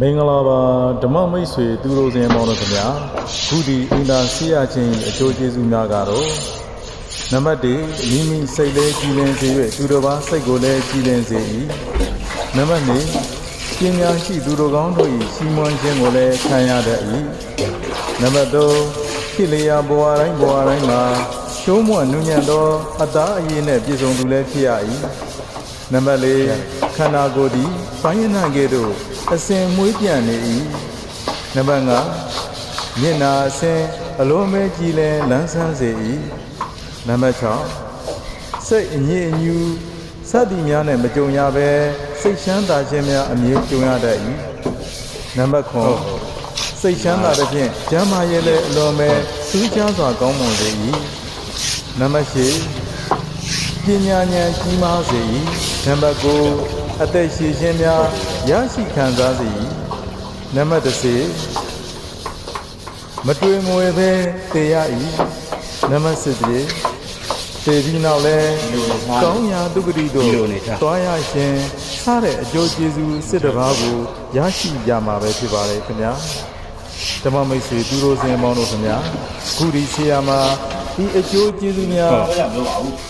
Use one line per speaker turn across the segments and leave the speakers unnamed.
မင်္ဂလာပါဓမ္မမိတ်ဆွေသူတို့စင်ပေါင်းတို့ခင်ဗျာခုဒီအင်တာဆီရချင်းအကျိုးကျေးဇူးများကတော့နံပါတ်1မိမိစိတ်လေးကြည်လင်စေ၍သူတို့ဘာစိတ်ကိုလည်းကြည်လင်စေ၏နံပါတ်2ပညာရှိသူတို့ကောင်းတို့၏စီမွန်ခြင်းကိုလည်းခံရတတ်၏နံပါတ်3ခိလျာဘဝတိုင်းဘဝတိုင်းမှာရှုံးမွနုညံ့သောအသားအရည်နှင့်ပြည့်စုံသူလည်းဖြစ်ရ၏နံပါတ်4 ခန္ဓာကိုယ်သည်ပိုင်းရဏကဲ့သို့အစဉ်မွေးပြန်နေ၏နံပါတ်5မျက်နာအစဉ်အလုံးမဲကြည်လင်လန်းဆန်းစေ၏နံပါတ်6စိတ်အငြိအညူစသည်များနဲ့မကြုံရဘဲစိတ်ချမ်းသာခြင်းများအမြဲကြုံရတတ်၏နံပါတ်9စိတ်ချမ်းသာတဲ့ဖြင့်ကျမ်းမာရဲ့လည်းအလွန်ပဲစူးချမ်းစွာကောင်းမွန်စေ၏နံပါတ်10ပညာဉာဏ်ကြီးမားစေ၏နံပါတ်9 အသက်ရှိခြင်းများရရှိခံစားစေ၏နံပါတ်10မတွေ့မွေပဲတေရ၏နံပါတ်7တေပြီးနောက်လဲကောင်းရာဒုက္ခတိတို့သွားရရှင်စားတဲ့အကျိုးကျေးဇူးစစ်တစ်ပါးကိုရရှိကြမှာပဲဖြစ်ပါလေခင်ဗျာဓမ္မမိတ်ဆွေသူတို့စင်ပေါင်းတို့ခင်ဗျာခုဒီဆရာမှာ ဒီအကျိုးကျေးဇူးများ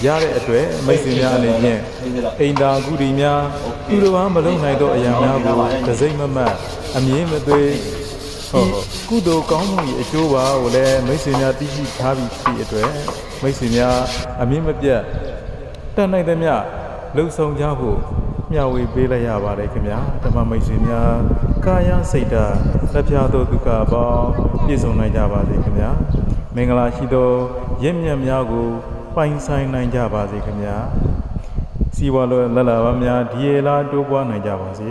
ရတဲ့အတွက်မိတ်ဆွေများအနေဖြင့်အိမ်သာကုတီများသူတစ်ပါးမလုံနိုင်သောအရာများကိုဒစိမ့်မမတ်အမြင်မသွေးဟုတ်ကုသိုလ်ကောင်းမှု၏အကျိုးပါကိုလည်းမိတ်ဆွေများသိရှိထားပြီးဖြစ်အတွက်မိတ်ဆွေများအမြင်မပြတ်တတ်နိုင်သမျှလှုပ်ဆောင်ကြဖို့မျှဝေပေးလိုက်ရပါတယ်ခင်ဗျာဓမ္မမိတ်ဆွေများကာယစိတ်ဓာတ်လက်ဖြာသောဒုက္ခအပေါင်းပြည့်စုံနိုင်ကြပါစေခင်ဗျာ မင်္ဂလာရှိသောရင့်မြတ်များကိုပိုင်ဆိုင်နိုင်ကြပါစေခင်ဗျာစီဝါလောလလပါများဒီရလာတိုးပွားနိုင်ကြပါစေ